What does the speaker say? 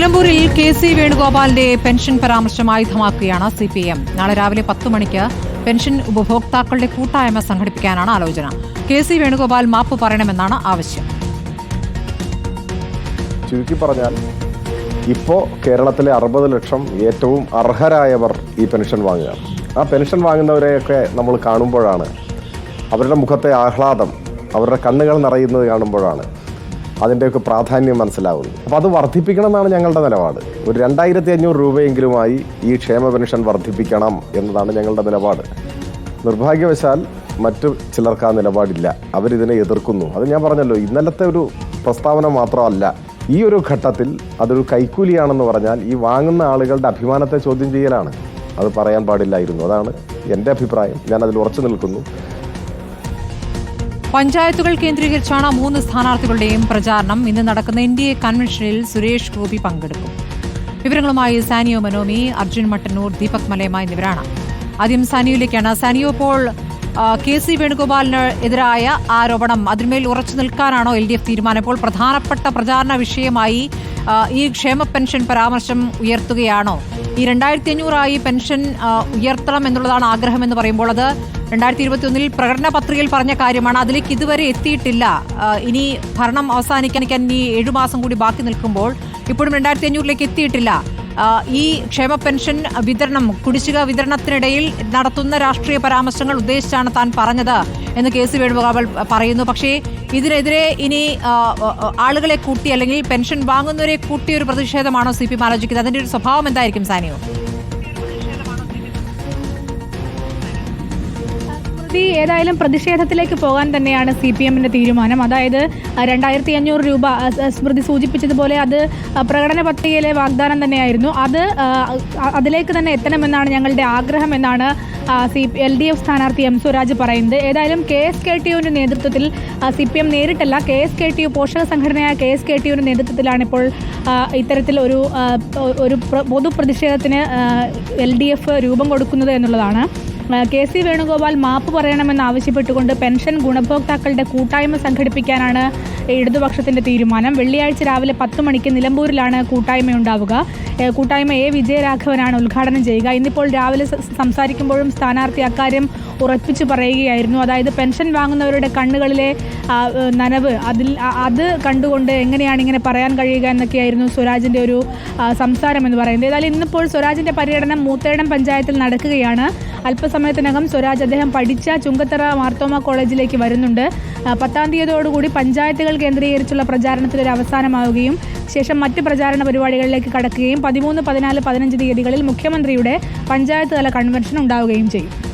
നിലമ്പൂരിൽ K C വേണുഗോപാലിന്റെ pension പരാമർശം ആയുധമാക്കുകയാണ് C P M. നാളെ രാവിലെ പത്ത് മണിക്ക് പെൻഷൻ ഉപഭോക്താക്കളുടെ കൂട്ടായ്മ സംഘടിപ്പിക്കാനാണ് ആലോചന. കെ സി വേണുഗോപാൽ മാപ്പ് പറയണമെന്നാണ് ആവശ്യം. ചുരുക്കി പറഞ്ഞാൽ ഇപ്പോ കേരളത്തിലെ അറുപത് ലക്ഷം ഏറ്റവും അർഹരായവർ ഈ പെൻഷൻ വാങ്ങുകയാണ്. ആ പെൻഷൻ വാങ്ങുന്നവരെയൊക്കെ നമ്മൾ കാണുമ്പോഴാണ് അവരുടെ മുഖത്തെ ആഹ്ലാദം അവരുടെ കണ്ണുകൾ നിറയുന്നത് കാണുമ്പോഴാണ് അതിന്റെയൊക്കെ പ്രാധാന്യം മനസ്സിലാവുന്നു. അപ്പോൾ അത് വർദ്ധിപ്പിക്കണമെന്നാണ് ഞങ്ങളുടെ നിലപാട്. ഒരു രണ്ടായിരത്തി അഞ്ഞൂറ് രൂപയെങ്കിലുമായി ഈ ക്ഷേമ പെൻഷൻ വർദ്ധിപ്പിക്കണം എന്നതാണ് ഞങ്ങളുടെ നിലപാട്. നിർഭാഗ്യവശാൽ മറ്റു ചിലർക്ക് ആ നിലപാടില്ല. അവരിതിനെ എതിർക്കുന്നു. അത് ഞാൻ പറഞ്ഞല്ലോ ഇന്നലത്തെ ഒരു പ്രസ്താവന മാത്രമല്ല. ഈ ഒരു ഘട്ടത്തിൽ അതൊരു കൈക്കൂലിയാണെന്ന് പറഞ്ഞാൽ ഈ വാങ്ങുന്ന ആളുകളുടെ അഭിമാനത്തെ ചോദ്യം ചെയ്യലാണ്. അത് പറയാൻ പാടില്ലായിരുന്നു. അതാണ് എന്റെ അഭിപ്രായം. ഞാൻ അതിൽ ഉറച്ചു നിൽക്കുന്നു. പഞ്ചായത്തുകൾ കേന്ദ്രീകരിച്ചാണ് മൂന്ന് സ്ഥാനാർത്ഥികളുടെയും പ്രചാരണം. ഇന്ന് നടക്കുന്ന എൻ ഡി എ കൺവെൻഷനിൽ സുരേഷ് ഗോപി പങ്കെടുക്കും. വിവരങ്ങളുമായി സാനിയോ മനോമി അർജുൻ മട്ടന്നൂർ ദീപക് മലയമ്മ എന്നിവരാണ്. ആദ്യം സാനിയോയിലേക്കാണ്. സാനിയോ ഇപ്പോൾ കെ സി വേണുഗോപാലിന് എതിരായ ആരോപണം. അതിന്മേൽ ഉറച്ചു നിൽക്കാനാണോ എൽ ഡി എഫ് തീരുമാനം? ഇപ്പോൾ പ്രധാനപ്പെട്ട പ്രചാരണ വിഷയമായി ഈ ക്ഷേമ പെൻഷൻ പരാമർശം ഉയർത്തുകയാണോ? ഈ രണ്ടായിരത്തി അഞ്ഞൂറായി പെൻഷൻ ഉയർത്തണം എന്നുള്ളതാണ് ആഗ്രഹം എന്ന് പറയുമ്പോൾ അത് രണ്ടായിരത്തി ഇരുപത്തി ഒന്നിൽ പ്രകടന പത്രികയിൽ പറഞ്ഞ കാര്യമാണ്. അതിലേക്ക് ഇതുവരെ എത്തിയിട്ടില്ല. ഇനി ഭരണം അവസാനിക്കാൻ ഇനി ഏഴു മാസം കൂടി ബാക്കി നിൽക്കുമ്പോൾ ഇപ്പോഴും രണ്ടായിരത്തി അഞ്ഞൂറിലേക്ക് എത്തിയിട്ടില്ല. ഈ ക്ഷേമ പെൻഷൻ വിതരണം കുടിശ്ശിക വിതരണത്തിനിടയിൽ നടത്തുന്ന രാഷ്ട്രീയ പരാമർശങ്ങൾ ഉദ്ദേശിച്ചാണ് താൻ പറഞ്ഞത് എന്ന് കെ സി വേണുഗോപാൽ പറയുന്നു. പക്ഷേ ഇതിനെതിരെ ഇനി ആളുകളെ കൂട്ടി അല്ലെങ്കിൽ പെൻഷൻ വാങ്ങുന്നവരെ കൂട്ടി ഒരു പ്രതിഷേധമാണോ സി പി ആലോചിക്കുന്നത് അതിന്റെ ഒരു സ്വഭാവം എന്തായിരിക്കും സാനിയോ? സ്മൃതി ഏതായാലും പ്രതിഷേധത്തിലേക്ക് പോകാൻ തന്നെയാണ് സി പി എമ്മിന്റെ തീരുമാനം. അതായത് രണ്ടായിരത്തി അഞ്ഞൂറ് രൂപ സ്മൃതി സൂചിപ്പിച്ചതുപോലെ അത് പ്രകടന പത്രികയിലെ വാഗ്ദാനം തന്നെയായിരുന്നു. അത് അതിലേക്ക് തന്നെ എത്തണമെന്നാണ് ഞങ്ങളുടെ ആഗ്രഹം എന്നാണ് സി എൽ ഡി എഫ് സ്ഥാനാർത്ഥി എം സ്വരാജ് പറയുന്നത്. ഏതായാലും കെ എസ് കെ ടി യുവിന്റെ നേതൃത്വത്തിൽ C P M നേരിട്ടല്ല K S K T U പോഷക സംഘടനയായ കെ എസ് കെ ടി യുവിന്റെ നേതൃത്വത്തിലാണ് ഇപ്പോൾ ഇത്തരത്തിൽ ഒരു ഒരു പൊതു പ്രതിഷേധത്തിന് എൽ ഡി എഫ് രൂപം കൊടുക്കുന്നത് എന്നുള്ളതാണ്. കെ സി വേണുഗോപാൽ മാപ്പ് പറയണമെന്ന് ആവശ്യപ്പെട്ടുകൊണ്ട് പെൻഷൻ ഗുണഭോക്താക്കളുടെ കൂട്ടായ്മ സംഘടിപ്പിക്കാനാണ് ഇടതുപക്ഷത്തിന്റെ തീരുമാനം. വെള്ളിയാഴ്ച രാവിലെ പത്ത് മണിക്ക് നിലമ്പൂരിലാണ് കൂട്ടായ്മ ഉണ്ടാവുക കൂട്ടായ്മ എ വിജയരാഘവനാണ് ഉദ്ഘാടനം ചെയ്യുക. ഇന്നിപ്പോൾ രാവിലെ സംസാരിക്കുമ്പോഴും സ്ഥാനാർത്ഥി അക്കാര്യം ഉറപ്പിച്ചു പറയുകയായിരുന്നു. അതായത് പെൻഷൻ വാങ്ങുന്നവരുടെ കണ്ണുകളിലെ നനവ് അതിൽ അത് കണ്ടുകൊണ്ട് എങ്ങനെയാണ് ഇങ്ങനെ പറയാൻ കഴിയുക എന്നൊക്കെയായിരുന്നു സ്വരാജിന്റെ ഒരു സംസാരം എന്ന് പറയുന്നത്. ഏതായാലും ഇന്നിപ്പോൾ സ്വരാജിന്റെ പര്യടനം മൂത്തേടം പഞ്ചായത്തിൽ നടക്കുകയാണ്. അല്പസമയത്തിനകം സ്വരാജ് അദ്ദേഹം പഠിച്ച ചുങ്കത്തറ മാർത്തോമ കോളേജിലേക്ക് വരുന്നുണ്ട്. പത്താം തീയതിയോടുകൂടി പഞ്ചായത്തുകൾ കേന്ദ്രീകരിച്ചുള്ള പ്രചാരണത്തിൽ ഒരു അവസാനമാവുകയും ശേഷം മറ്റ് പ്രചാരണ പരിപാടികളിലേക്ക് കടക്കുകയും പതിമൂന്ന് പതിനാല് പതിനഞ്ച് തീയതികളിൽ മുഖ്യമന്ത്രിയുടെ പഞ്ചായത്ത് തല കൺവെൻഷൻ ഉണ്ടാവുകയും ചെയ്യും.